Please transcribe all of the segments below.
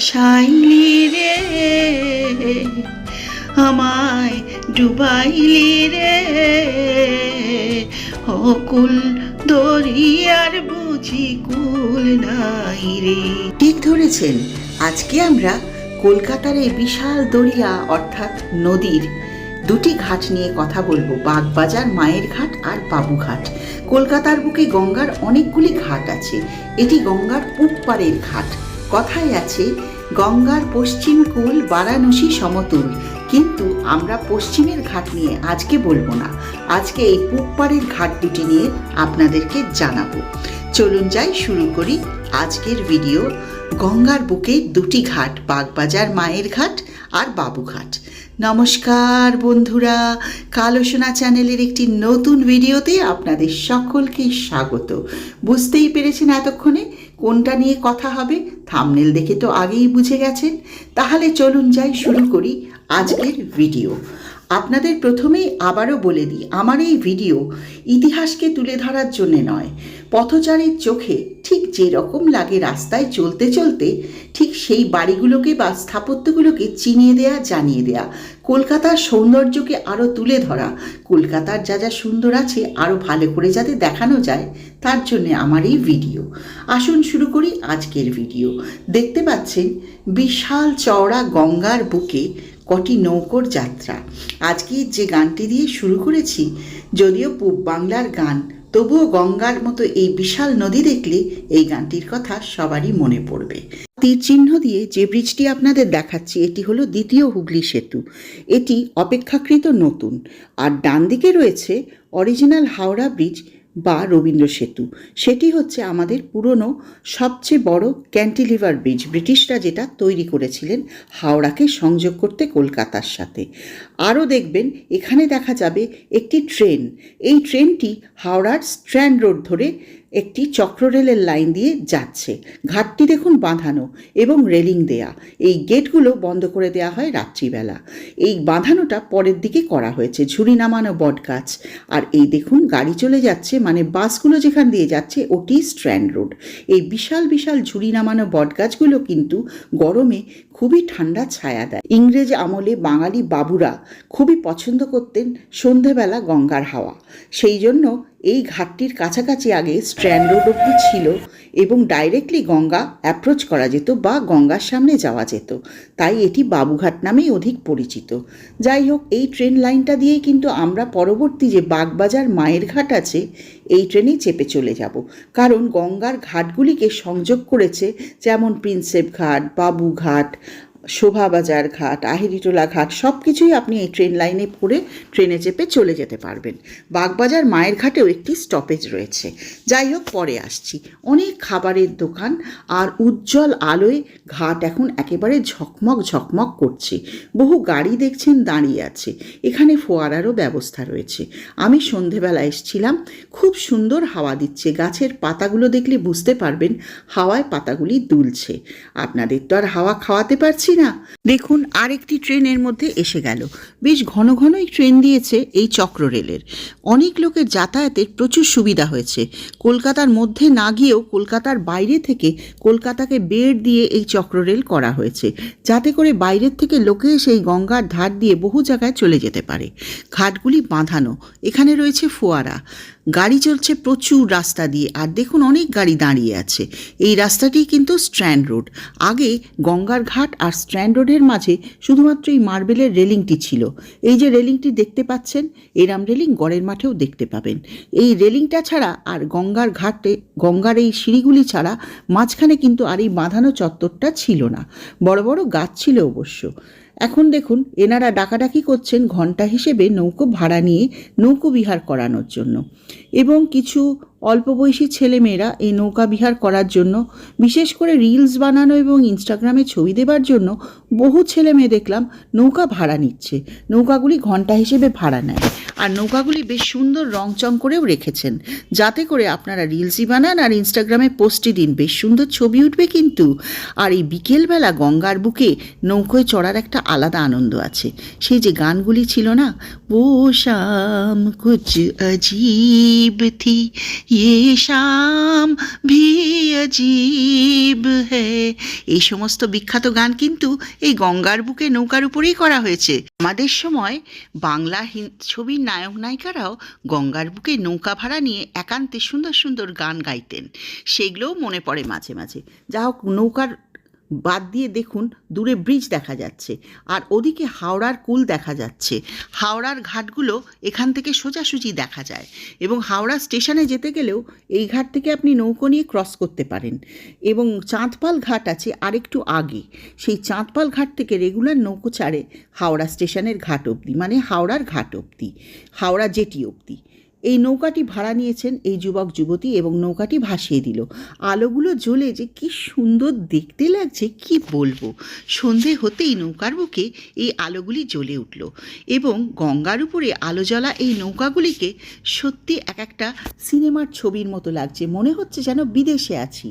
ভাসাইলি রে, আমায় ডুবাইলি রে। অকুল দরিয়ার বুঝি কুল নাই রে। ঠিক ধরেছেন, আজকে আমরা কলকাতার এই বিশাল দরিয়া, অর্থাৎ নদীর দুটি ঘাট নিয়ে কথা বলব, বাগবাজার, মায়ের ঘাট আর বাবুঘাট কলকাতার বুকে গঙ্গার অনেকগুলি ঘাট আছে, এটি গঙ্গার পূব পাড়ের ঘাট। কথায় আছে, গঙ্গার পশ্চিম কূল বারাণসী সমতুল। কিন্তু আমরা পশ্চিমের ঘাট নিয়ে আজকে বলব না। আজকে এই পূব পাড়ের ঘাট দুটি নিয়ে আপনাদেরকে জানাব। চলুন যাই শুরু করি আজকের ভিডিও। গঙ্গার বুকে দুটি ঘাট, বাগবাজার মায়ের ঘাট আর বাবুঘাট নমস্কার বন্ধুরা কালো সোনা চ্যানেলের একটি নতুন ভিডিওতে আপনাদের সকলকে স্বাগত। বুঝতেই পেরেছেন এতক্ষণে কোনটা নিয়ে কথা হবে? থামনেল দেখে তো আগেই বুঝে গেছেন। তাহলে চলুন যাই শুরু করি আজকের ভিডিও আপনাদের প্রথমেই আবারও বলে দিই, আমার এই ভিডিও ইতিহাসকে তুলে ধরার জন্য নয়। পথচারীর চোখে ঠিক যে রকম লাগে রাস্তায় চলতে চলতে, ঠিক সেই বাড়িগুলোকে বা স্থাপত্যগুলোকে চিনিয়ে দেয়া, জানিয়ে দেয়া। কলকাতার সৌন্দর্যকে আরও তুলে ধরা, কলকাতার যা যা সুন্দর আছে আরও ভালো করে যাতে দেখানো যায়, তার জন্য আমার এই ভিডিও। আসুন শুরু করি আজকের ভিডিও। দেখতে পাচ্ছেন, বিশাল চওড়া গঙ্গার বুকে কটি নৌকোর যাত্রা। আজকে যে গানটি দিয়ে শুরু করেছি, যদিও পূব বাংলার গান, তবুও গঙ্গার মতো এই বিশাল নদী দেখলে এই গানটির কথা সবারই মনে পড়বে। তীর চিহ্ন দিয়ে যে ব্রিজটি আপনাদের দেখাচ্ছি, এটি হলো দ্বিতীয় হুগলি সেতু। এটি অপেক্ষাকৃত নতুন। আর ডান দিকে রয়েছে অরিজিনাল হাওড়া ব্রিজ বা রবীন্দ্র সেতু। সেটি হচ্ছে আমাদের পুরনো, সবচেয়ে বড় ক্যান্টিলিভার ব্রিজ। ব্রিটিশরা যেটা তৈরি করেছিলেন হাওড়াকে সংযোগ করতে কলকাতার সাথে। আরও দেখবেন, এখানে দেখা যাবে একটি ট্রেন। এই ট্রেনটি হাওড়ার স্ট্র্যান্ড রোড ধরে একটি চক্ররেলের লাইন দিয়ে যাচ্ছে। ঘাটটি দেখুন বাঁধানো এবং রেলিং দেয়া। এই গেটগুলো বন্ধ করে দেওয়া হয় রাত্রিবেলা। এই বাঁধানোটা পরের দিকে করা হয়েছে। ঝুড়ি নামানো বট গাছ। আর এই দেখুন গাড়ি চলে যাচ্ছে মানে বাসগুলো যেখান দিয়ে যাচ্ছে ওটি স্ট্র্যান্ড রোড। এই বিশাল বিশাল ঝুড়ি নামানো বট গাছগুলো কিন্তু গরমে খুবই ঠান্ডা ছায়া দেয়। ইংরেজ আমলে বাঙালি বাবুরা খুবই পছন্দ করতেন সন্ধেবেলা গঙ্গার হাওয়া। সেই জন্য এই ঘাটটির কাছাকাছি আগে স্ট্র্যান্ড রোড অব্দি ছিল এবং ডাইরেক্টলি গঙ্গা অ্যাপ্রোচ করা যেত বা গঙ্গার সামনে যাওয়া যেত। তাই এটি বাবুঘাট নামেই অধিক পরিচিত। যাই হোক, এই ট্রেন লাইনটা দিয়েই কিন্তু আমরা পরবর্তী যে বাগবাজার মায়ের ঘাট আছে, এই ট্রেনেই চেপে চলে যাব। কারণ গঙ্গার ঘাটগুলিকে সংযোগ করেছে যেমন প্রিন্সেপ ঘাট বাবুঘাট শোভাবাজার ঘাট আহিরিটোলা ঘাট সব কিছুই আপনি এই ট্রেন লাইনে পড়ে ট্রেনে চেপে চলে যেতে পারবেন। বাগবাজার মায়ের ঘাটেও একটি স্টপেজ রয়েছে। যাই হোক, পরে আসছি। অনেক খাবারের দোকান আর উজ্জ্বল আলোয় ঘাট এখন একেবারে ঝকমক ঝকমক করছে। বহু গাড়ি দেখছেন দাঁড়িয়ে আছে। এখানে ফোয়ারারও ব্যবস্থা রয়েছে। আমি সন্ধেবেলা এসছিলাম। খুব সুন্দর হাওয়া দিচ্ছে। গাছের পাতাগুলো দেখলে বুঝতে পারবেন হাওয়ায় পাতাগুলি দুলছে। আপনাদের তো আর হাওয়া খাওয়াতে পারছি না। দেখুন, আরেকটি ট্রেনের মধ্যে এসে গেল। বেশ ঘন ঘনই ট্রেন দিয়েছে এই চক্র রেলের। অনেক লোকের যাতায়াতের প্রচুর সুবিধা হয়েছে। কলকাতার মধ্যে না গিয়েও কলকাতার বাইরে থেকে কলকাতাকে বেড় দিয়ে এই চক্র রেল করা হয়েছে। যাতে করে বাইরের থেকে লোকে এসে এই গঙ্গার ধার দিয়ে বহু জায়গায় চলে যেতে পারে। ঘাটগুলি বাঁধানো। এখানে রয়েছে ফোয়ারা। গাড়ি চলছে প্রচুর রাস্তা দিয়ে, আর দেখুন অনেক গাড়ি দাঁড়িয়ে আছে। এই রাস্তাটি কিন্তু স্ট্র্যান্ড রোড। আগে গঙ্গার ঘাট আর স্ট্র্যান্ড রোডের মাঝে শুধুমাত্র এই মার্বেলের রেলিংটি ছিল। এই যে রেলিংটি দেখতে পাচ্ছেন, এরাম রেলিং গড়ের মাঠেও দেখতে পাবেন। এই রেলিংটা ছাড়া আর গঙ্গার ঘাটে, গঙ্গার এই সিঁড়িগুলি ছাড়া মাঝখানে কিন্তু আর এই বাঁধানো চত্বরটা ছিল না। বড় বড় গাছ ছিল অবশ্য। এখন দেখুন, এনারা ডাকাডাকি করছেন ঘণ্টা হিসেবে নৌকো ভাড়া নিয়ে নৌকো বিহার করানোর জন্য। এবং কিছু অল্প বয়সী ছেলেমেয়েরা এই নৌকাবিহার করার জন্য, বিশেষ করে রিলস বানানো এবং ইনস্টাগ্রামে ছবি দেবার জন্য বহু ছেলে মেয়ে দেখলাম নৌকা ভাড়া নিচ্ছে। নৌকাগুলি ঘণ্টা হিসেবে ভাড়া নেয়। আর নৌকাগুলি বেশ সুন্দর রংচং করেও রেখেছেন। যাতে করে আপনারা রিলসই বানান আর ইনস্টাগ্রামে পোস্টই দিন। বেশ সুন্দর ছবি উঠবে কিন্তু। আর এই বিকেলবেলা গঙ্গার বুকে নৌকোয় চড়ার একটা আলাদা আনন্দ আছে। সেই যে গানগুলি ছিল না, ও শ্যাম কুচ অজীব থি ये শাম ভি अजीब है এই সমস্ত বিখ্যাত গান কিন্তু এই গঙ্গার বুকে নৌকার উপরেই করা হয়েছে আমাদের সময় বাংলা হিন- ছবির নায়ক নায়িকারাও গঙ্গার বুকে নৌকা ভাড়া নিয়ে একান্তে সুন্দর সুন্দর গান গাইতেন সেগুলোও মনে পড়ে মাঝে মাঝে যা হোক নৌকার বাদ দিয়ে দেখুন, দূরে ব্রিজ দেখা যাচ্ছে। আর ওদিকে হাওড়ার কুল দেখা যাচ্ছে। হাওড়ার ঘাটগুলো এখান থেকে সোজাসুজি দেখা যায় এবং হাওড়া স্টেশনে যেতে গেলেও এই ঘাট থেকে আপনি নৌকো নিয়ে ক্রস করতে পারেন। এবং চাঁদপাল ঘাট আছে আরেকটু আগে। সেই চাঁদপাল ঘাট থেকে রেগুলার নৌকো ছাড়ে হাওড়া স্টেশনের ঘাট অবধি মানে হাওড়ার ঘাট অবধি, হাওড়া জেটি অবধি। এই নৌকাটি ভাড়া নিয়েছেন এই যুবক যুবতী এবং নৌকাটি ভাসিয়ে দিল। আলোগুলো জ্বলে যে কি সুন্দর দেখতে লাগছে, কি বলব? সন্ধে হতেই নৌকার বুকে এই আলোগুলি জ্বলে উঠল এবং গঙ্গার উপরে আলো জ্বলা এই নৌকাগুলিকে সত্যি এক একটা সিনেমার ছবির মতো লাগছে। মনে হচ্ছে যেন বিদেশে আছি।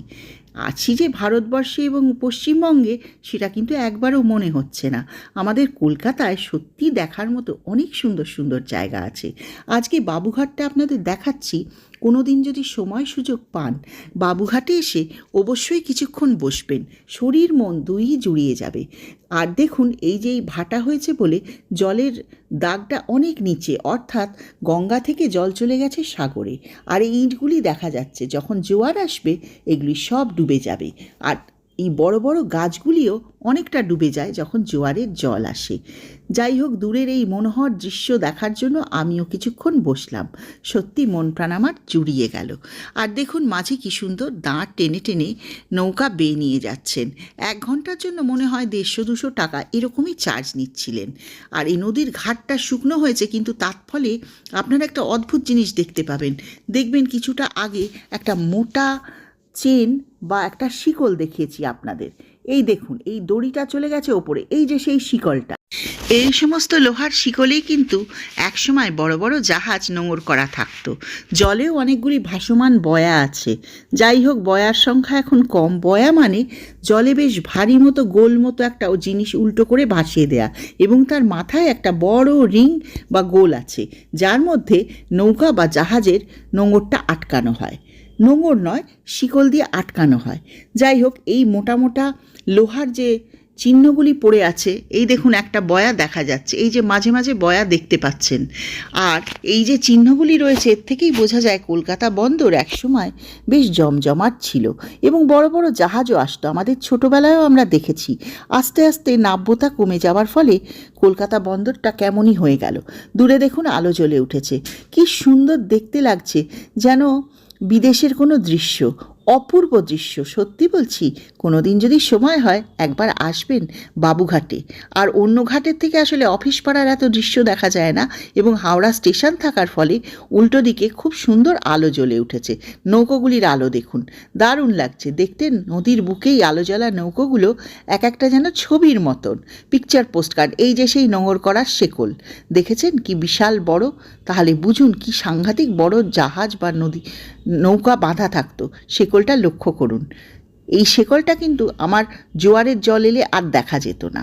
আছি যে ভারতবর্ষে এবং পশ্চিমবঙ্গে, সেটা কিন্তু একবারও মনে হচ্ছে না। আমাদের কলকাতায় সত্যি দেখার মতো অনেক সুন্দর সুন্দর জায়গা আছে। আজকে বাবুঘাটটা আপনাদের দেখাচ্ছি। কোনো দিন যদি সময় সুযোগ পান, বাবুঘাটে এসে অবশ্যই কিছুক্ষণ বসবেন। শরীর মন দুই জুড়িয়ে যাবে। আর দেখুন, এই যে এই ভাটা হয়েছে বলে জলের দাগটা অনেক নিচে, অর্থাৎ গঙ্গা থেকে জল চলে গেছে সাগরে। আর এই ইঁটগুলি দেখা যাচ্ছে, যখন জোয়ার আসবে, এগুলি সব ডুবে যাবে। আর এই বড় বড় গাছগুলিও অনেকটা ডুবে যায় যখন জোয়ারের জল আসে। যাই হোক, দূরের এই মনোহর দৃশ্য দেখার জন্য আমিও কিছুক্ষণ বসলাম। সত্যি মন প্রাণ আমার জুড়িয়ে গেল। আর দেখুন মাঝে কি সুন্দর দাঁড় টেনে টেনে নৌকা বেয়ে নিয়ে যাচ্ছেন। এক ঘণ্টার জন্য মনে হয় দেড়শো দুশো টাকা এরকমই চার্জ নিচ্ছিলেন। আর এই নদীর ঘাটটা শুকনো হয়েছে, কিন্তু তার ফলে আপনারা একটা অদ্ভুত জিনিস দেখতে পাবেন। দেখবেন কিছুটা আগে একটা মোটা চেন বা একটা শিকল দেখিয়েছি আপনাদের। এই দেখুন, এই দড়িটা চলে গেছে ওপরে, এই যে সেই শিকলটা। এই সমস্ত লোহার শিকলেই কিন্তু একসময় বড় বড় জাহাজ নোঙর করা থাকতো। জলেও অনেকগুলি ভাসমান বয়া আছে। যাই হোক, বয়ার সংখ্যা এখন কম। বয়া মানে জলে বেশ ভারী মতো, গোল মতো একটা ও জিনিস উল্টো করে ভাসিয়ে দেয়া এবং তার মাথায় একটা বড় রিং বা গোল আছে, যার মধ্যে নৌকা বা জাহাজের নোঙরটা আটকানো হয়। নোঙর নয়, শিকল দিয়ে আটকানো হয়। যাই হোক, এই মোটা মোটা লোহার যে চিহ্নগুলি পড়ে আছে, এই দেখুন একটা বয়া দেখা যাচ্ছে। এই যে মাঝে মাঝে বয়া দেখতে পাচ্ছেন। আর এই যে চিহ্নগুলি রয়েছে, এর থেকেই বোঝা যায় কলকাতা বন্দর একসময় বেশ জমজমাট ছিল এবং বড় বড় জাহাজও আসতো। আমাদের ছোটোবেলায়ও আমরা দেখেছি। আস্তে আস্তে নাব্যতা কমে যাওয়ার ফলে কলকাতা বন্দরটা কেমনই হয়ে গেল। দূরে দেখুন আলো জ্বলে উঠেছে। কি সুন্দর দেখতে লাগছে যেন বিদেশের কোনো দৃশ্য অপূর্ব দৃশ্য সত্যি বলছি কোনো দিন যদি সময় হয়, একবার আসবেন বাবুঘাটে। আর অন্য ঘাটের থেকে আসলে অফিস পাড়ার এত দৃশ্য দেখা যায় না এবং হাওড়া স্টেশন থাকার ফলে উল্টো দিকে খুব সুন্দর আলো জ্বলে উঠেছে। নৌকোগুলির আলো দেখুন। দারুণ লাগছে। দেখতে নদীর বুকেই আলো জ্বলা নৌকোগুলো এক একটা যেন ছবির মতন। পিকচার, পোস্টকার্ড, এই যে সেই নোঙর করার শেকল। দেখেছেন কি বিশাল বড়? তাহলে বুঝুন কি সাংঘাতিক বড় জাহাজ বা নদী, নৌকা বাঁধা থাকতো। শেকলটা লক্ষ্য করুন। এই শেকলটা কিন্তু আমার জোয়ারের জল এলে আর দেখা যেত না।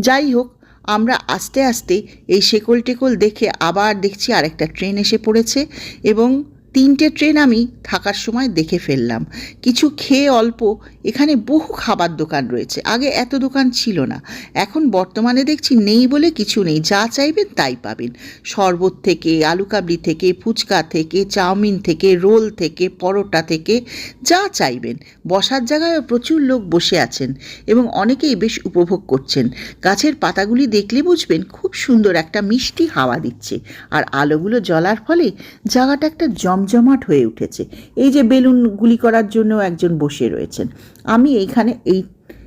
যাই হোক, আমরা আস্তে আস্তে এই শেকল টেকল দেখে আবার দেখছি আরেকটা ট্রেন এসে পড়েছে এবং তিনটে ট্রেন আমি থাকার সময় দেখে ফেললাম। কিছু খেয়ে অল্প এখানে বহু খাবার দোকান রয়েছে। আগে এত দোকান ছিল না। এখন বর্তমানে দেখছি নেই বলে কিছু নেই। যা চাইবেন তাই পাবেন। শরবত থেকে, আলু কাবলি থেকে, ফুচকা থেকে, চাউমিন থেকে, রোল থেকে, পরোটা থেকে, যা চাইবেন। বসার জায়গায় প্রচুর লোক বসে আছেন এবং অনেকেই বেশ উপভোগ করছেন। গাছের পাতাগুলি দেখলে বুঝবেন খুব সুন্দর একটা মিষ্টি হাওয়া দিচ্ছে। আর আলোগুলো জ্বলার ফলে জায়গাটা একটা জমজমাট হয়ে উঠেছে। এই যে বেলুন গুলি করার জন্য একজন বসে রয়েছেন। আমি এইখানে এই,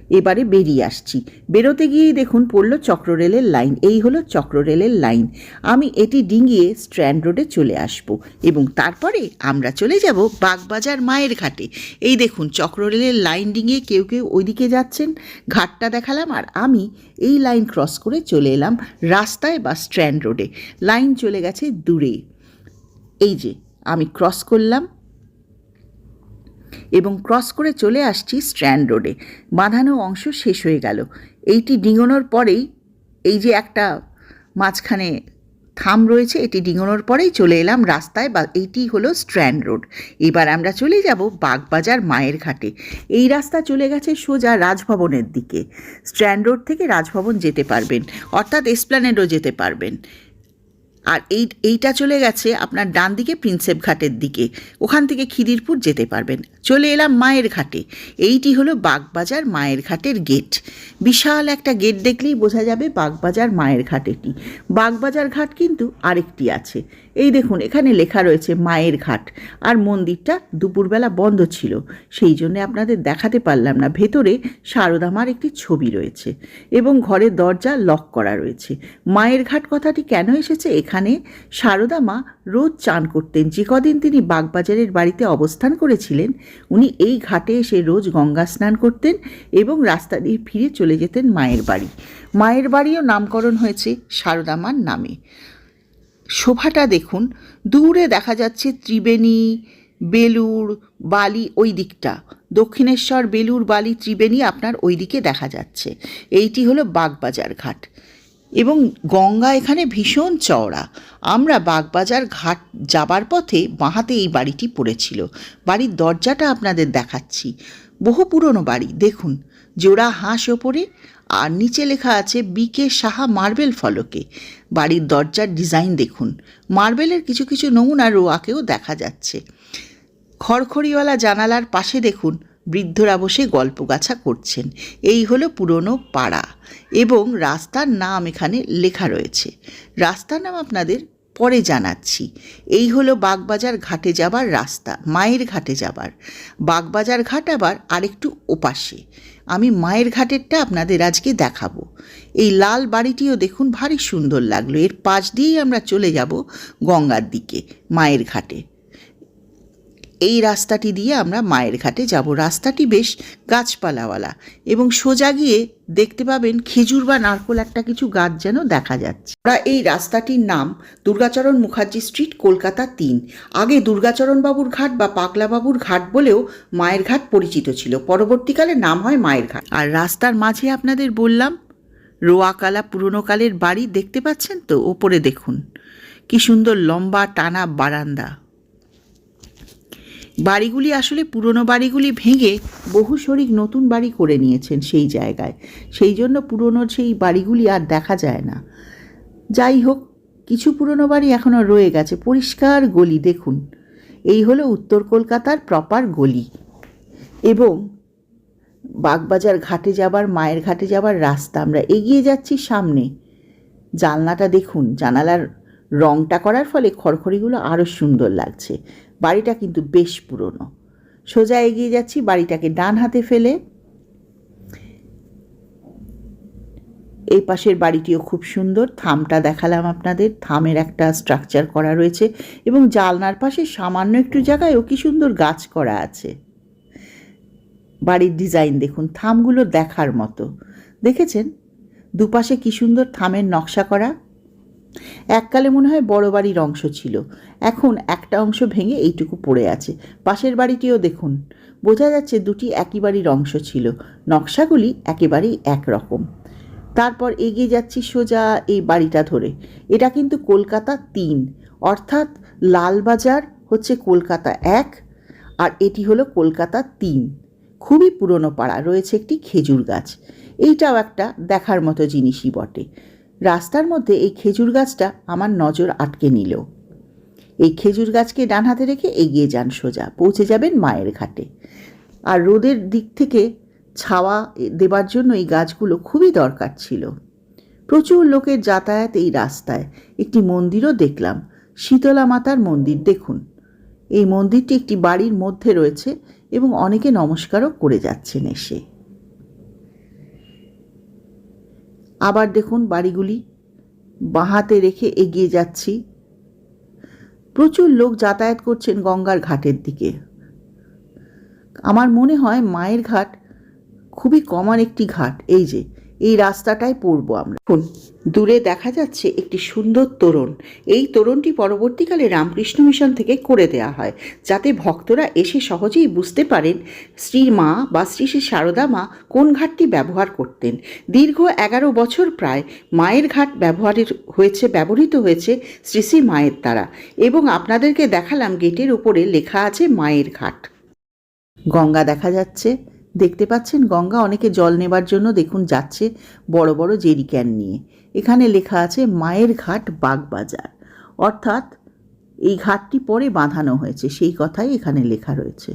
এবারে বেরিয়ে আসছি। বেরোতে গিয়েই দেখুন পড়ল চক্ররেলের লাইন। এই হলো চক্ররেলের লাইন। আমি এটি ডিঙিয়ে স্ট্র্যান্ড রোডে চলে আসব এবং তারপরে আমরা চলে যাব বাগবাজার মায়ের ঘাটে। এই দেখুন চক্ররেলের লাইন ডিঙিয়ে কেউ কেউ ওইদিকে যাচ্ছেন। ঘাটটা দেখালাম আর আমি এই লাইন ক্রস করে চলে এলাম রাস্তায় বা স্ট্র্যান্ড রোডে। লাইন চলে গেছে দূরে। এই যে আমি ক্রস করলাম এবং ক্রস করে চলে আসছি স্ট্র্যান্ড রোডে বাঁধানো অংশ শেষ হয়ে গেল। এইটি ডিঙোনোর পরেই এই যে একটা মাঝখানে থাম রয়েছে, এটি ডিঙোনোর পরেই চলে এলাম রাস্তায় বা এইটি হলো স্ট্র্যান্ড রোড এবার আমরা চলে যাব বাগবাজার মায়ের ঘাটে। এই রাস্তা চলে গেছে সোজা রাজভবনের দিকে। স্ট্র্যান্ড রোড থেকে রাজভবন যেতে পারবেন, অর্থাৎ এসপ্ল্যানেডও যেতে পারবেন। আর এই, এইটা চলে গেছে আপনার ডান দিকে প্রিন্সেপ ঘাটের দিকে। ওখান থেকে খিদিরপুর যেতে পারবেন। চলে এলাম মায়ের ঘাটে। এইটি হলো বাগবাজার মায়ের ঘাটের গেট বিশাল একটা গেট দেখলেই বোঝা যাবে বাগবাজার মায়ের ঘাট এটি। বাগবাজার ঘাট কিন্তু আরেকটি আছে। এই দেখুন, এখানে লেখা রয়েছে মায়ের ঘাট। আর মন্দিরটা দুপুরবেলা বন্ধ ছিল, সেই জন্য আপনাদের দেখাতে পারলাম না। ভেতরে শারদামার একটি ছবি রয়েছে এবং ঘরের দরজা লক করা রয়েছে। মায়ের ঘাট কথাটি কেন এসেছে? এখানে শারদা মা রোজ চান করতেন। যে কদিন তিনি বাগবাজারের বাড়িতে অবস্থান করেছিলেন, উনি এই ঘাটে এসে রোজ গঙ্গা স্নান করতেন এবং রাস্তা দিয়ে ফিরে চলে যেতেন মায়ের বাড়ি। মায়ের বাড়িও নামকরণ হয়েছে শারদা মার নামে। শোভাটা দেখুন। দূরে দেখা যাচ্ছে ত্রিবেণী বেলুর বালি ওই দিকটা। দক্ষিণেশ্বর বেলুর বালি, ত্রিবেণী আপনার ওই দিকে দেখা যাচ্ছে। এইটি হলো বাগবাজার ঘাট। এবং গঙ্গা এখানে ভীষণ চওড়া। আমরা বাগবাজার ঘাট যাবার পথে বাঁহাতে এই বাড়িটি পড়েছিল। বাড়ির দরজাটা আপনাদের দেখাচ্ছি। বহু পুরনো বাড়ি, দেখুন। জোড়া হাঁস ওপরে, আর নিচে লেখা আছে বিকে সাহা মার্বেল ফলকে। বাড়ির দরজার ডিজাইন দেখুন। মার্বেলের কিছু কিছু নমুনা রোয়াকেও দেখা যাচ্ছে। খড়খড়িওয়ালা জানালার পাশে দেখুন। বৃদ্ধরা বসে গল্পগাছা করছেন। এই হলো পুরনো পাড়া এবং রাস্তার নাম এখানে লেখা রয়েছে। রাস্তার নাম আপনাদের পরে জানাচ্ছি। এই হলো বাগবাজার ঘাটে যাবার রাস্তা, মায়ের ঘাটে যাবার। বাগবাজার ঘাট আবার আরেকটু ওপাশে। আমি মায়ের ঘাটেরটা আপনাদের আজকে দেখাবো। এই লাল বাড়িটিও দেখুন, ভারী সুন্দর লাগল। এর পাশ দিয়েই আমরা চলে যাব গঙ্গার দিকে, মায়ের ঘাটে। এই রাস্তাটি দিয়ে আমরা মায়ের ঘাটে যাব। রাস্তাটি বেশ গাছপালাওয়ালা এবং সোজা গিয়ে দেখতে পাবেন খেজুর বা নারকোল একটা কিছু গাছ যেন দেখা যাচ্ছে। আমরা এই রাস্তাটির নাম দুর্গাচরণ মুখার্জি স্ট্রিট, কলকাতা তিন। আগে দুর্গাচরণ বাবুর ঘাট বা পাগলা বাবুর ঘাট বলেও মায়ের ঘাট পরিচিত ছিল। পরবর্তীকালে নাম হয় মায়ের ঘাট। আর রাস্তার মাঝে আপনাদের বললাম, রোয়াকালা পুরনোকালের বাড়ি, দেখতে পাচ্ছেন তো? ওপরে দেখুন। কি সুন্দর লম্বা টানা বারান্দা। বাড়িগুলি আসলে পুরনো বাড়িগুলি ভেঙে বহু শরিক নতুন বাড়ি করে নিয়েছেন সেই জায়গায়। সেই জন্য পুরনো সেই বাড়িগুলি আর দেখা যায় না। যাই হোক, কিছু পুরনো বাড়ি এখনও রয়ে গেছে। পরিষ্কার গলি, দেখুন। এই হলো উত্তর কলকাতার প্রপার গলি। এবং বাগবাজার ঘাটে যাবার, মায়ের ঘাটে যাবার রাস্তা। আমরা এগিয়ে যাচ্ছি সামনে। জানলাটা দেখুন, জানালার রংটা করার ফলে খড়খড়িগুলো আরও সুন্দর লাগছে। বাড়িটা কিন্তু বেশ পুরনো। সোজা এগিয়ে যাচ্ছি, বাড়িটাকে ডান হাতে ফেলে। এই পাশের বাড়িটিও খুব সুন্দর, থামটা দেখালাম আপনাদের। থামের একটা স্ট্রাকচার করা রয়েছে এবং জালনার পাশে সামান্য একটু জায়গায়ও কি সুন্দর গাছ করা আছে। বাড়ির ডিজাইন দেখুন, থামগুলো দেখার মতো। দেখেছেন? দুপাশে কি সুন্দর থামের নকশা করা। এককালে মনে হয় বড় বাড়ির অংশ ছিল। এখন একটা অংশ ভেঙে এইটুকু পড়ে আছে। পাশের বাড়িটিও দেখুন। বোঝা যাচ্ছে দুটি একই বাড়ির অংশ ছিল। নকশাগুলি একেবারেই একরকম। তারপর এগিয়ে যাচ্ছি সোজা এই বাড়িটা ধরে। এটা কিন্তু কলকাতা তিন। অর্থাৎ লালবাজার হচ্ছে কলকাতা এক আর এটি হলো কলকাতা তিন। খুবই পুরনো পাড়া, রয়েছে একটি খেজুর গাছ। এইটাও একটা দেখার মতো জিনিসই বটে। রাস্তার মধ্যে এই খেজুর গাছটা আমার নজর আটকে নিল। এই খেজুর গাছকে ডান হাতে রেখে এগিয়ে যান সোজা, পৌঁছে যাবেন মায়ের ঘাটে। আর রোদের দিক থেকে ছাওয়া দেবার জন্য এই গাছগুলো খুবই দরকার ছিল। প্রচুর লোকের যাতায়াত এই রাস্তায়। একটি মন্দিরও দেখলাম, শীতলা মাতার মন্দির দেখুন। এই মন্দিরটি একটি বাড়ির মধ্যে রয়েছে এবং অনেকে নমস্কারও করে যাচ্ছেন এসে। আবার দেখুন বাড়িগুলি বাঁহাতে রেখে এগিয়ে যাচ্ছি। প্রচুর লোক যাতায়াত করছেন গঙ্গার ঘাটের দিকে। আমার মনে হয় মায়ের ঘাট খুবই কমন একটি ঘাট। এই যে এই রাস্তাটায় পড়ব আমরা। দূরে দেখা যাচ্ছে একটি সুন্দর তোরণ। এই তোরণটি পরবর্তীকালে রামকৃষ্ণ মিশন থেকে করে দেওয়া হয়, যাতে ভক্তরা এসে সহজেই বুঝতে পারেন শ্রীর মা বা শ্রী শ্রী সারদা মা কোন ঘাটটি ব্যবহার করতেন। দীর্ঘ এগারো বছর প্রায় মায়ের ঘাট ব্যবহারের হয়েছে, ব্যবহৃত হয়েছে শ্রী শ্রী মায়ের দ্বারা এবং আপনাদেরকে দেখালাম গেটের উপরে লেখা আছে মায়ের ঘাট। গঙ্গা দেখা যাচ্ছে। দেখতে পাচ্ছেন গঙ্গা অনেকে জল নেবার জন্য দেখুন যাচ্ছে বড় বড় জেরিক্যান নিয়ে। এখানে লেখা আছে মায়ের ঘাট বাগবাজার। অর্থাৎ এই ঘাটটি পরে বাঁধানো হয়েছে, সেই কথাই এখানে লেখা রয়েছে।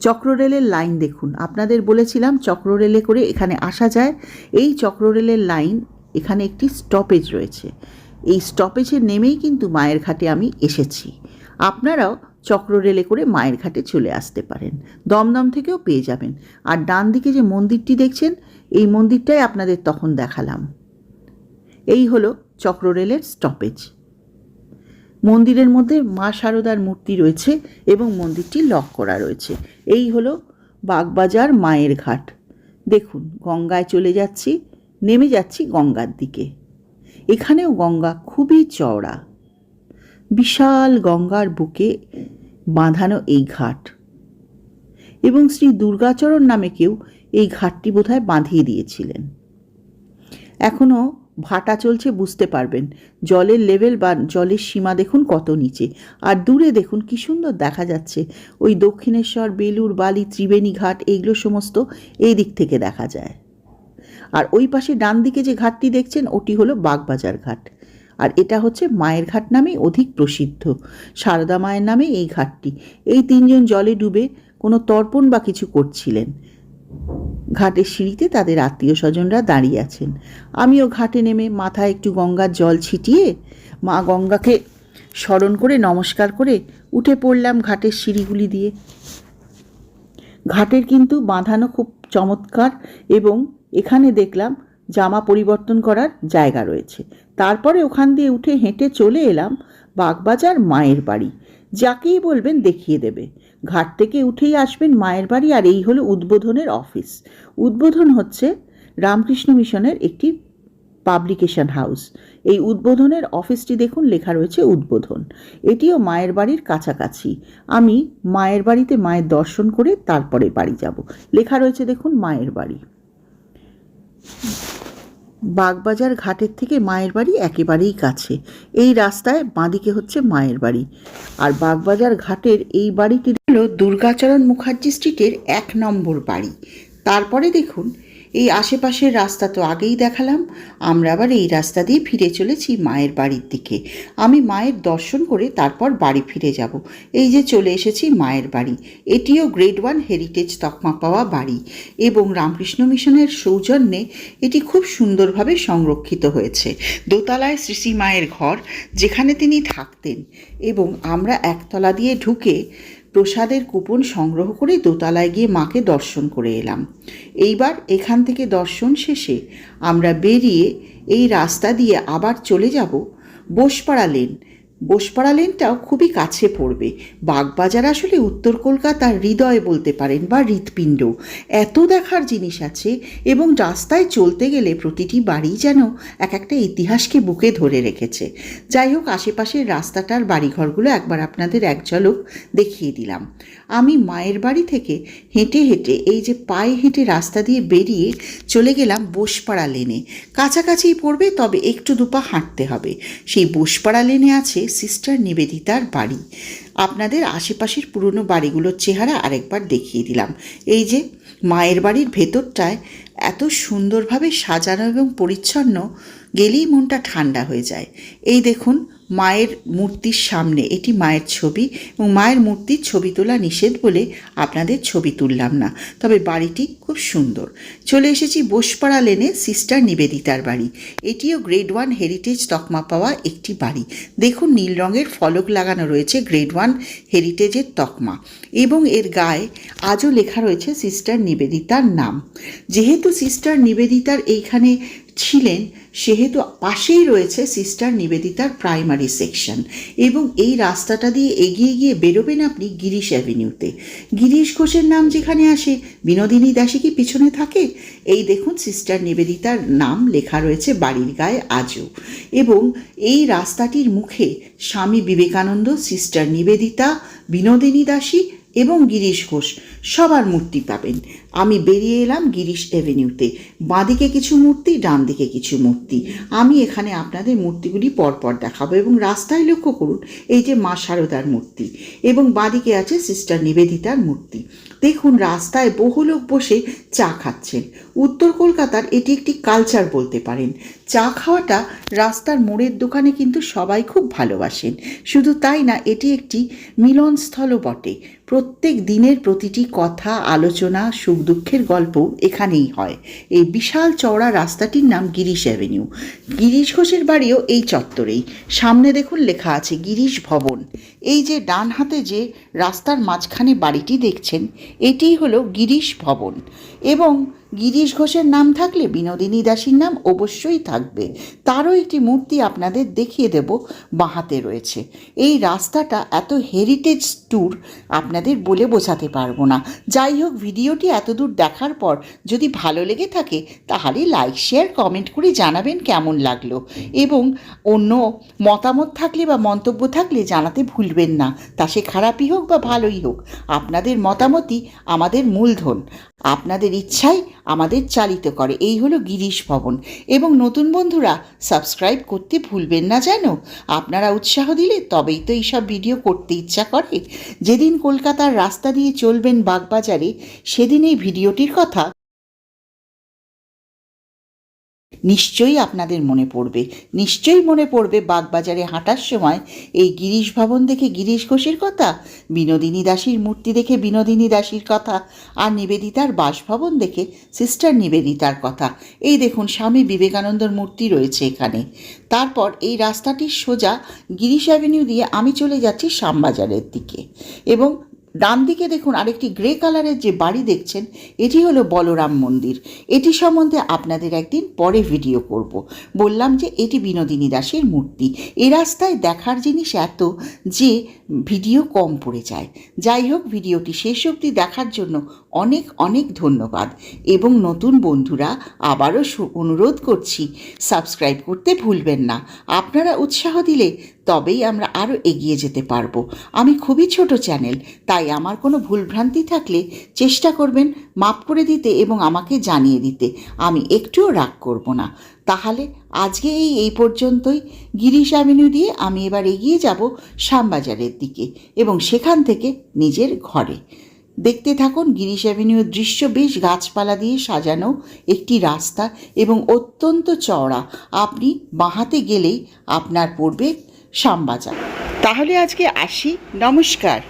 চক্ররেলের লাইন দেখুন, আপনাদের বলেছিলাম চক্ররেলে করে এখানে আসা যায়। এই চক্ররেলের লাইন, এখানে একটি স্টপেজ রয়েছে। এই স্টপেজে নেমেই কিন্তু মায়ের ঘাটে আমি এসেছি। আপনারাও চক্র রেলে করে মায়ের ঘাটে চলে আসতে পারেন। দমদম থেকেও পেয়ে যাবেন। আর ডান দিকে যে মন্দিরটি দেখছেন, এই মন্দিরটাই আপনাদের তখন দেখালাম। এই হলো চক্র রেলের স্টপেজ মন্দিরের মধ্যে মা শারদার মূর্তি রয়েছে এবং মন্দিরটি লক করা রয়েছে। এই হলো বাগবাজার মায়ের ঘাট। দেখুন, গঙ্গায় চলে যাচ্ছি, নেমে যাচ্ছি গঙ্গার দিকে। এখানেও গঙ্গা খুবই চওড়া। বিশাল গঙ্গার বুকে বাঁধানো এই ঘাট। এবং শ্রী দুর্গাচরণ নামে কেউ এই ঘাটটি বোধহয় বাঁধিয়ে দিয়েছিলেন। এখনও ভাটা চলছে বুঝতে পারবেন। জলের লেভেল বা জলের সীমা দেখুন কত নিচে। আর দূরে দেখুন কি সুন্দর দেখা যাচ্ছে। ওই দক্ষিণেশ্বর বেলুর বালি, ত্রিবেণী ঘাট, এইগুলো সমস্ত এই দিক থেকে দেখা যায়। আর ওই পাশে ডান দিকে যে ঘাটটি দেখছেন, ওটি হলো বাগবাজার ঘাট। আর এটা হচ্ছে মায়ের ঘাট নামে অধিক প্রসিদ্ধ। সারদা মায়ের নামে এই ঘাটটি। এই তিনজন জলে ডুবে কোনো তর্পণ বা কিছু করছিলেন। ঘাটের সিঁড়িতে তাদের আত্মীয় স্বজনরা দাঁড়িয়ে আছেন। আমিও ঘাটে নেমে মাথায় একটু গঙ্গার জল ছিটিয়ে মা গঙ্গাকে স্মরণ করে, নমস্কার করে উঠে পড়লাম ঘাটের সিঁড়িগুলি দিয়ে। ঘাটের কিন্তু বাঁধানো খুব চমৎকার এবং এখানে দেখলাম জামা পরিবর্তন করার জায়গা রয়েছে। তারপরে ওখান দিয়ে উঠে হেঁটে চলে এলাম বাগবাজার মায়ের বাড়ি। যাকেই বলবেন দেখিয়ে দেবে। ঘাট থেকে উঠেই আসবেন মায়ের বাড়ি আর এই হলো উদ্বোধনের অফিস। উদ্বোধন হচ্ছে রামকৃষ্ণ মিশনের একটি পাবলিকেশন হাউস। এই উদ্বোধনের অফিসটি দেখুন, লেখা রয়েছে উদ্বোধন। এটিও মায়ের বাড়ির কাছাকাছি। আমি মায়ের বাড়িতে মায়ের দর্শন করে তারপরে বাড়ি যাব। লেখা রয়েছে দেখুন, মায়ের বাড়ি। বাগবাজার ঘাটের থেকে মায়ের বাড়ি একেবারেই কাছে। এই রাস্তায় বাঁদিকে হচ্ছে মায়ের বাড়ি। আর বাগবাজার ঘাটের এই বাড়িটি হলো দুর্গাচরণ মুখার্জি স্ট্রিটের এক নম্বর বাড়ি। তারপরে দেখুন এই আশেপাশের রাস্তা তো আগেই দেখালাম। আমরা আবার এই রাস্তা দিয়ে ফিরে চলেছি মায়ের বাড়ির দিকে। আমি মায়ের দর্শন করে তারপর বাড়ি ফিরে যাব। এই যে চলে এসেছি মায়ের বাড়ি। এটিও গ্রেড ওয়ান হেরিটেজ তকমা পাওয়া বাড়ি এবং রামকৃষ্ণ মিশনের সৌজন্যে এটি খুব সুন্দরভাবে সংরক্ষিত হয়েছে। দোতলায় শ্রী মায়ের ঘর, যেখানে তিনি থাকতেন এবং আমরা একতলা দিয়ে ঢুকে প্রসাদের কুপন সংগ্রহ করে দোতলায় গিয়ে মাকে দর্শন করে এলাম। এইবার এখান থেকে দর্শন শেষে আমরা বেরিয়ে এই রাস্তা দিয়ে আবার চলে যাব বোসপাড়া লেন। বোসপাড়া লেনটাও খুবই কাছে পড়বে। বাগবাজার আসলে উত্তর কলকাতার হৃদয় বলতে পারেন বা হৃৎপিণ্ড। এত দেখার জিনিস আছে এবং রাস্তায় চলতে গেলে প্রতিটি বাড়ি যেন এক একটা ইতিহাসকে বুকে ধরে রেখেছে। যাই হোক, আশেপাশের রাস্তাটার বাড়িঘরগুলো একবার আপনাদের এক ঝলক দেখিয়ে দিলাম। আমি মায়ের বাড়ি থেকে হেঁটে হেঁটে এই যে পায়ে হেঁটে রাস্তা দিয়ে বেরিয়ে চলে গেলাম বোসপাড়া লেনে। কাছাকাছিই পড়বে, তবে একটু দুপা হাঁটতে হবে। সেই বোসপাড়া লেনে আছে সিস্টার নিবেদিতার বাড়ি। আপনাদের আশেপাশের পুরনো বাড়িগুলোর চেহারা আরেকবার দেখিয়ে দিলাম। এই যে, মায়ের বাড়ির ভেতরটায় এত সুন্দরভাবে সাজানো এবং পরিচ্ছন্ন, গেলেই মনটা ঠান্ডা হয়ে যায়। এই দেখুন মায়ের মূর্তির সামনে। এটি মায়ের ছবি এবং মায়ের মূর্তির ছবি তোলা নিষেধ বলে আপনাদের ছবি তুললাম না। তবে বাড়িটি খুব সুন্দর। চলে এসেছি বোসপাড়া লেনে সিস্টার নিবেদিতার বাড়ি। এটিও গ্রেড ওয়ান হেরিটেজ তকমা পাওয়া একটি বাড়ি। দেখুন নীল রঙের ফলক লাগানো রয়েছে গ্রেড ওয়ান হেরিটেজের তকমা এবং এর গায়ে আজও লেখা রয়েছে সিস্টার নিবেদিতার নাম। যেহেতু সিস্টার নিবেদিতার এইখানে ছিলেন, সেহেতু পাশেই রয়েছে সিস্টার নিবেদিতার প্রাইমারি সেকশন এবং এই রাস্তাটা দিয়ে এগিয়ে গিয়ে বেরোবেন আপনি গিরিশ অ্যাভিনিউতে। গিরিশ ঘোষের নাম যেখানে আসে, বিনোদিনী দাসী কি পিছনে থাকে? এই দেখুন সিস্টার নিবেদিতার নাম লেখা রয়েছে বাড়ির গায়ে আজও এবং এই রাস্তাটির মুখে স্বামী বিবেকানন্দ সিস্টার নিবেদিতা বিনোদিনী দাসী এবং গিরিশ ঘোষ সবার মূর্তি পাবেন। আমি বেরিয়ে এলাম গিরিশ এভিনিউতে। বাঁদিকে কিছু মূর্তি ডান দিকে কিছু মূর্তি। আমি এখানে আপনাদের মূর্তিগুলি পরপর দেখাবো এবং রাস্তায় লক্ষ্য করুন, এই যে মা শারদার মূর্তি এবং বাঁদিকে আছে সিস্টার নিবেদিতার মূর্তি। দেখুন রাস্তায় বহু লোক বসে চা খাচ্ছেন। উত্তর কলকাতার এটি একটি কালচার বলতে পারেন। চা খাওয়াটা রাস্তার মোড়ের দোকানে কিন্তু সবাই খুব ভালোবাসেন। শুধু তাই না, এটি একটি মিলনস্থলও বটে। প্রত্যেক দিনের প্রতিটি কথা, আলোচনা সুখ দুঃখের গল্প এখানেই হয়। এই বিশাল চওড়া রাস্তাটির নাম গিরিশ অ্যাভিনিউ। গিরিশ ঘোষের বাড়িও এই চত্বরেই। সামনে দেখুন লেখা আছে গিরিশ ভবন। এই যে ডান হাতে যে রাস্তার মাঝখানে বাড়িটি দেখছেন এটিই হলো গিরিশ ভবন এবং গিরিশ ঘোষের নাম থাকলে বিনোদিনী দাসীর নাম অবশ্যই থাকবে। তারও একটি মূর্তি আপনাদের দেখিয়ে দেব, বাঁহাতে রয়েছে। এই রাস্তাটা এত হেরিটেজ ট্যুর আপনাদের বলে বোঝাতে পারব না। যাই হোক, ভিডিওটি এতদূর দেখার পর যদি ভালো লেগে থাকে, তাহলে লাইক শেয়ার কমেন্ট করে জানাবেন কেমন লাগল। এবং অন্য মতামত থাকলে বা মন্তব্য থাকলে জানাতে ভুলবেন না। তা সে খারাপই হোক বা ভালোই হোক, আপনাদের মতামতই আমাদের মূলধন। আপনাদের ইচ্ছাই আমাদের চালিত করে। এই হলো গিরিশ ভবন। এবং নতুন বন্ধুরা, সাবস্ক্রাইব করতে ভুলবেন না যেন। আপনারা উৎসাহ দিলে তবেই তো এইসব ভিডিও করতে ইচ্ছা করে। যেদিন কলকাতার রাস্তা দিয়ে চলবেন বাগবাজারে, সেদিন এই ভিডিওটির কথা নিশ্চয়ই আপনাদের মনে পড়বে। নিশ্চয়ই মনে পড়বে বাগবাজারে হাঁটার সময় এই গিরিশ ভবন দেখে গিরিশ ঘোষের কথা, বিনোদিনী দাসীর মূর্তি দেখে বিনোদিনী দাসীর কথা, আর নিবেদিতার বাসভবন দেখে সিস্টার নিবেদিতার কথা। এই দেখুন, স্বামী বিবেকানন্দর মূর্তি রয়েছে এখানে। তারপর এই রাস্তাটির সোজা গিরিশ অ্যাভিনিউ দিয়ে আমি চলে যাচ্ছি শ্যামবাজারের দিকে। এবং ডান দিকে দেখুন আরেকটি গ্রে কালারের যে বাড়ি দেখছেন, এটি হলো বলরাম মন্দির। এটি সম্বন্ধে আপনাদের একদিন পরে ভিডিও করব। বললাম যে এটি বিনোদিনী দাসের মূর্তি। এ রাস্তায় দেখার জিনিস এত যে ভিডিও কম পড়ে যায়। যাই হোক, ভিডিওটি শেষ অবধি দেখার জন্য অনেক অনেক ধন্যবাদ এবং নতুন বন্ধুরা আবারও অনুরোধ করছি সাবস্ক্রাইব করতে ভুলবেন না। আপনারা উৎসাহ দিলে তবেই আমরা আরও এগিয়ে যেতে পারব। আমি খুবই ছোট চ্যানেল, তাই আমার কোনো ভুলভ্রান্তি থাকলে চেষ্টা করবেন মাপ করে দিতে এবং আমাকে জানিয়ে দিতে। আমি একটুও রাগ করব না। তাহলে আজকে এই এই পর্যন্তই। গিরিশ অ্যাভিনিউ দিয়ে আমি এবার এগিয়ে যাব শ্যামবাজারের দিকে এবং সেখান থেকে নিজের ঘরে। দেখতে থাকুন গিরিশ অ্যাভিনিউ দৃশ্য। বেশ গাছপালা দিয়ে সাজানো একটি রাস্তা এবং অত্যন্ত চওড়া। আপনি বাঁহাতে গেলেই আপনার পড়বে শ্যামবাজার। তাহলে আজকে আসি। নমস্কার।